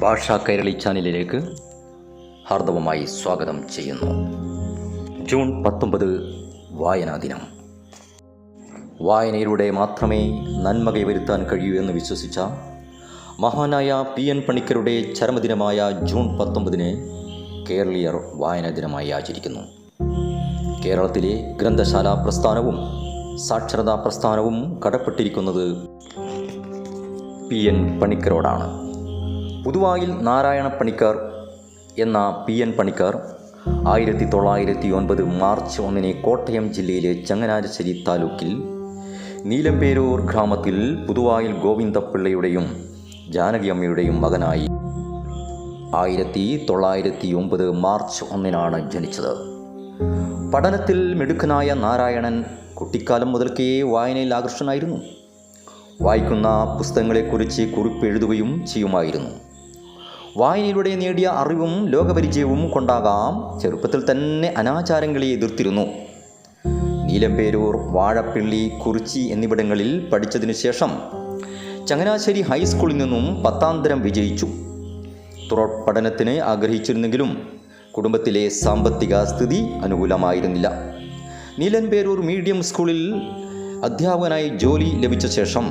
ഭാഷാ കൈരളി ചാനലിലേക്ക് ഹാർദവമായി സ്വാഗതം ചെയ്യുന്നു. ജൂൺ പത്തൊമ്പത് വായനാ ദിനം. വായനയിലൂടെ മാത്രമേ നന്മ കൈവരുത്താൻ കഴിയൂ എന്ന് വിശ്വസിച്ച മഹാനായ പി എൻ പണിക്കരുടെ ചരമദിനമായ ജൂൺ പത്തൊമ്പതിന് കേരളീയർ വായനാ ദിനമായി ആചരിക്കുന്നു. കേരളത്തിലെ ഗ്രന്ഥശാല പ്രസ്ഥാനവും സാക്ഷരതാ പ്രസ്ഥാനവും കടപ്പെട്ടിരിക്കുന്നത് പി എൻ പണിക്കരോടാണ്. പുതുവായിൽ നാരായണ പണിക്കർ എന്ന പി എൻ പണിക്കർ ആയിരത്തി തൊള്ളായിരത്തി ഒൻപത് മാർച്ച് ഒന്നിന് കോട്ടയം ജില്ലയിലെ ചങ്ങനാശ്ശേരി താലൂക്കിൽ നീലമ്പേരൂർ ഗ്രാമത്തിൽ പുതുവായിൽ ഗോവിന്ദപിള്ളയുടെയും ജാനകിയമ്മയുടെയും മകനായി ആയിരത്തി തൊള്ളായിരത്തി ഒമ്പത് മാർച്ച് ഒന്നിനാണ് ജനിച്ചത്. പഠനത്തിൽ മിടുക്കനായ നാരായണൻ കുട്ടിക്കാലം മുതൽക്കേ വായനയിൽ ആകർഷണായിരുന്നു വായിക്കുന്ന പുസ്തകങ്ങളെക്കുറിച്ച് കുറിപ്പ് എഴുതുകയും ചെയ്യുമായിരുന്നു. വായനയിലൂടെ നേടിയ അറിവും ലോകപരിചയവും കൊണ്ടാകാം ചെറുപ്പത്തിൽ തന്നെ അനാചാരങ്ങളെ എതിർത്തിരുന്നു. നീലമ്പേരൂർ വാഴപ്പിള്ളി കുറിച്ചി എന്നിവിടങ്ങളിൽ പഠിച്ചതിനു ശേഷം ചങ്ങനാശ്ശേരി ഹൈസ്കൂളിൽ നിന്നും പത്താം തരം വിജയിച്ചു. തുടർ പഠനത്തിന് ആഗ്രഹിച്ചിരുന്നെങ്കിലും കുടുംബത്തിലെ സാമ്പത്തിക സ്ഥിതി അനുകൂലമായിരുന്നില്ല. നീലൻപേരൂർ മീഡിയം സ്കൂളിൽ അധ്യാപകനായി ജോലി ലഭിച്ച ശേഷം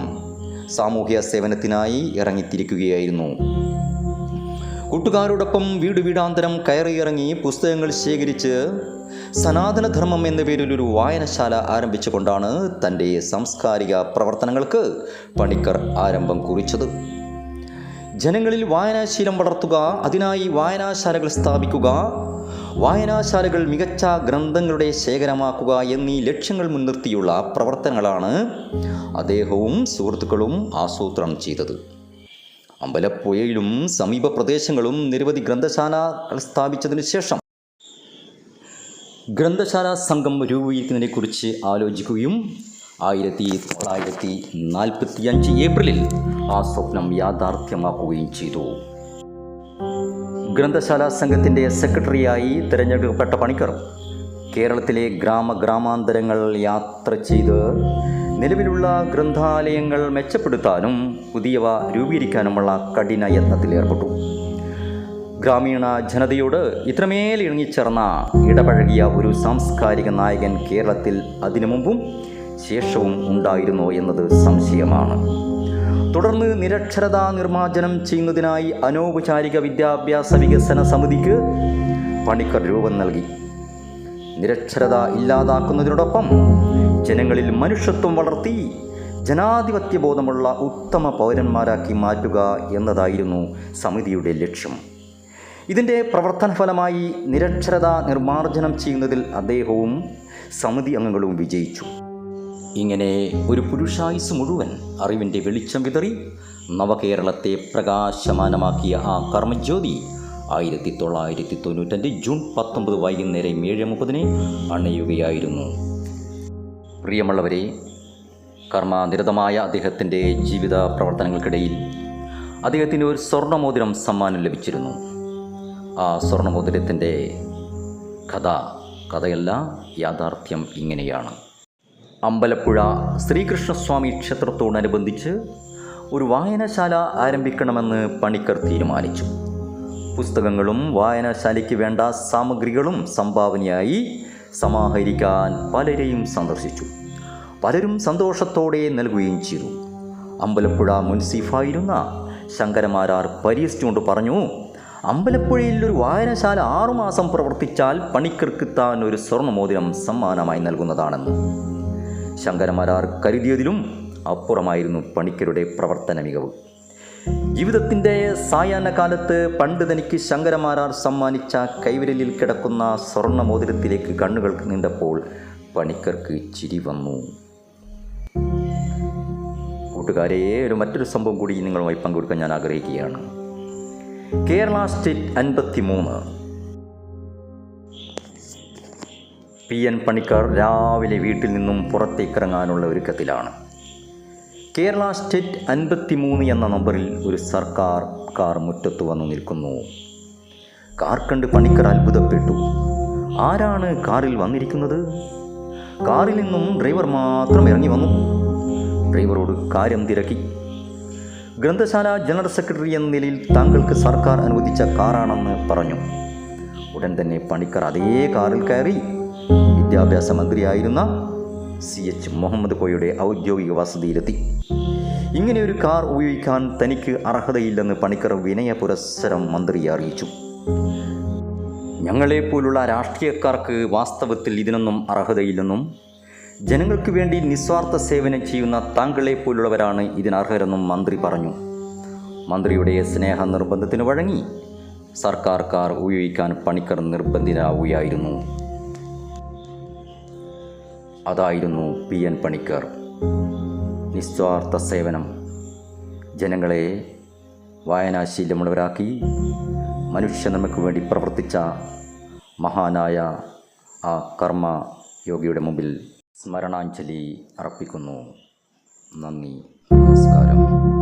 സാമൂഹ്യ സേവനത്തിനായി ഇറങ്ങിത്തിരിക്കുകയായിരുന്നു. കൂട്ടുകാരോടൊപ്പം വീട് വീടാന്തരം കയറിയിറങ്ങി പുസ്തകങ്ങൾ ശേഖരിച്ച് സനാതനധർമ്മം എന്ന പേരിൽ ഒരു വായനശാല ആരംഭിച്ചുകൊണ്ടാണ് തന്റെ സാംസ്കാരിക പ്രവർത്തനങ്ങൾക്ക് പണിക്കർ ആരംഭം കുറിച്ചത്. ജനങ്ങളിൽ വായനാശീലം വളർത്തുക അതിനായി വായനാശാലകൾ സ്ഥാപിക്കുക വായനാശാലകൾ മികച്ച ഗ്രന്ഥങ്ങളുടെ ശേഖരമാക്കുക എന്നീ ലക്ഷ്യങ്ങൾ മുൻനിർത്തിയുള്ള പ്രവർത്തനങ്ങളാണ് അദ്ദേഹവും സുഹൃത്തുക്കളും ആസൂത്രണം ചെയ്തത്. അമ്പലപ്പുഴയിലും സമീപ പ്രദേശങ്ങളും നിരവധി ഗ്രന്ഥശാലകൾ സ്ഥാപിച്ചതിനു ശേഷം ഗ്രന്ഥശാല സംഘം രൂപീകരിക്കുന്നതിനെക്കുറിച്ച് ആലോചിക്കുകയും ആയിരത്തി തൊള്ളായിരത്തി നാൽപ്പത്തി അഞ്ച് ഏപ്രിലിൽ ആ സ്വപ്നം യാഥാർത്ഥ്യമാക്കുകയും ചെയ്തു. ഗ്രന്ഥശാല സംഘത്തിന്റെ സെക്രട്ടറിയായി തിരഞ്ഞെടുക്കപ്പെട്ട പണിക്കർ കേരളത്തിലെ ഗ്രാമ ഗ്രാമാന്തരങ്ങൾ യാത്ര ചെയ്ത് നിലവിലുള്ള ഗ്രന്ഥാലയങ്ങൾ മെച്ചപ്പെടുത്താനും പുതിയവ രൂപീകരിക്കാനുമുള്ള കഠിന യത്നത്തിൽ ഏർപ്പെട്ടു. ഗ്രാമീണ ജനതയോട് ഇത്രമേൽ ഇണങ്ങിച്ചേർന്ന ഇടപഴകിയ ഒരു സാംസ്കാരിക നായകൻ കേരളത്തിൽ അതിനു മുമ്പും ശേഷവും ഉണ്ടായിരുന്നോ എന്നത് സംശയമാണ്. തുടർന്ന് നിരക്ഷരതാ നിർമ്മാർജനം ചെയ്യുന്നതിനായി അനൗപചാരിക വിദ്യാഭ്യാസ വികസന സമിതിക്ക് പണിക്കർ രൂപം നൽകി. നിരക്ഷരത ഇല്ലാതാക്കുന്നതിനോടൊപ്പം ജനങ്ങളിൽ മനുഷ്യത്വം വളർത്തി ജനാധിപത്യബോധമുള്ള ഉത്തമ പൗരന്മാരാക്കി മാറ്റുക എന്നതായിരുന്നു സമിതിയുടെ ലക്ഷ്യം. ഇതിന്റെ പ്രവർത്തന ഫലമായി നിരക്ഷരത നിർമ്മാർജനം ചെയ്യുന്നതിൽ അദ്ദേഹവും സമിതി അംഗങ്ങളും വിജയിച്ചു. ഇങ്ങനെ ഒരു പുരുഷായുസ് മുഴുവൻ അറിവിന്റെ വെളിച്ചം വിതറി നവകേരളത്തെ പ്രകാശമാനമാക്കിയ ആ കർമ്മജ്യോതി ആയിരത്തി തൊള്ളായിരത്തി തൊണ്ണൂറ്റഞ്ച് ജൂൺ പത്തൊമ്പത് വൈകുന്നേരം ഏഴ് മുപ്പതിന് അണയുകയായിരുന്നു. പ്രിയമുള്ളവരെ കർമ്മനിരതമായ അദ്ദേഹത്തിന്റെ ജീവിത പ്രവർത്തനങ്ങൾക്കിടയിൽ അദ്ദേഹത്തിന് ഒരു സ്വർണമോതിരം സമ്മാനം ലഭിച്ചിരുന്നു. ആ സ്വർണമോതിരത്തിന്റെ കഥ കഥയല്ല യാഥാർത്ഥ്യം ഇങ്ങനെയാണ്. അമ്പലപ്പുഴ ശ്രീകൃഷ്ണസ്വാമി ക്ഷേത്രത്തോടനുബന്ധിച്ച് ഒരു വായനശാല ആരംഭിക്കണമെന്ന് പണിക്കർ തീരുമാനിച്ചു. പുസ്തകങ്ങളും വായനശാലയ്ക്ക് വേണ്ട സാമഗ്രികളും സംഭാവനയായി സമാഹരിക്കാൻ പലരെയും സന്ദർശിച്ചു. പലരും സന്തോഷത്തോടെ നൽകുകയും ചെയ്തു. അമ്പലപ്പുഴ മുൻസിഫായിരുന്ന ശങ്കരമാരാർ പരിഹസിച്ചുകൊണ്ട് പറഞ്ഞു അമ്പലപ്പുഴയിൽ ഒരു വായനശാല ആറുമാസം പ്രവർത്തിച്ചാൽ പണിക്കർക്ക് താൻ ഒരു സ്വർണമോതിരം സമ്മാനമായി നൽകുന്നതാണെന്ന്. ശങ്കരമാരാർ കരുതിയതിലും അപ്പുറമായിരുന്നു പണിക്കരുടെ പ്രവർത്തന മികവ്. ജീവിതത്തിന്റെ സായാഹ്ന കാലത്ത് പണ്ട് തനിക്ക് ശങ്കരമാരാർ സമ്മാനിച്ച കൈവിരലിൽ കിടക്കുന്ന സ്വർണ മോതിരത്തിലേക്ക് കണ്ണുകൾ നീണ്ടപ്പോൾ പണിക്കർക്ക് ചിരി വന്നു. കൂട്ടുകാരെ ഒരു മറ്റൊരു സംഭവം കൂടി നിങ്ങളുമായി പങ്കുവെക്കാൻ ഞാൻ ആഗ്രഹിക്കുകയാണ്. കേരള സ്റ്റേറ്റ് അൻപത്തി മൂന്ന് പി എൻ പണിക്കർ രാവിലെ വീട്ടിൽ നിന്നും പുറത്തേക്കിറങ്ങാനുള്ള ഒരുക്കത്തിലാണ്. കേരള സ്റ്റേറ്റ് അൻപത്തി മൂന്ന് എന്ന നമ്പറിൽ ഒരു സർക്കാർ കാർ മുറ്റത്ത് വന്നു നിൽക്കുന്നു. കാർ കണ്ട് പണിക്കർ അത്ഭുതപ്പെട്ടു. ആരാണ് കാറിൽ വന്നിരിക്കുന്നത്? കാറിൽ നിന്നും ഡ്രൈവർ മാത്രം ഇറങ്ങി വന്നു. ഡ്രൈവറോട് കാര്യം തിരക്കി. ഗ്രന്ഥശാല ജനറൽ സെക്രട്ടറി എന്ന നിലയിൽ താങ്കൾക്ക് സർക്കാർ അനുവദിച്ച കാറാണെന്ന് പറഞ്ഞു. ഉടൻ തന്നെ പണിക്കർ അതേ കാറിൽ കയറി. വിദ്യാഭ്യാസ മന്ത്രിയായിരുന്ന സി എച്ച് മുഹമ്മദ് കോയുടെ ഔദ്യോഗിക വസതിയിലെത്തി. ഇങ്ങനെ ഒരു കാർ ഉപയോഗിക്കാൻ തനിക്ക് അർഹതയില്ലെന്ന് പണിക്കർ വിനയ പുരസ്സരം മന്ത്രിയെ അറിയിച്ചു. ഞങ്ങളെപ്പോലുള്ള രാഷ്ട്രീയക്കാർക്ക് വാസ്തവത്തിൽ ഇതിനൊന്നും അർഹതയില്ലെന്നും ജനങ്ങൾക്ക് വേണ്ടി നിസ്വാർത്ഥ സേവനം ചെയ്യുന്ന താങ്കളെ താങ്കളെപ്പോലുള്ളവരാണ് ഇതിനർഹരെന്നും മന്ത്രി പറഞ്ഞു. മന്ത്രിയുടെ സ്നേഹ നിർബന്ധത്തിന് വഴങ്ങി സർക്കാർ കാർ ഉപയോഗിക്കാൻ പണിക്കർ നിർബന്ധിതരാവുകയായിരുന്നു. അതായിരുന്നു പി എൻ പണിക്കർ. നിസ്വാർത്ഥ സേവനം. ജനങ്ങളെ വായനാശീലമുള്ളവരാക്കി മനുഷ്യ നമുക്ക് വേണ്ടി പ്രവർത്തിച്ച മഹാനായ ആ കർമ്മ യോഗിയുടെ മുമ്പിൽ സ്മരണാഞ്ജലി അർപ്പിക്കുന്നു. നന്ദി. നമസ്കാരം.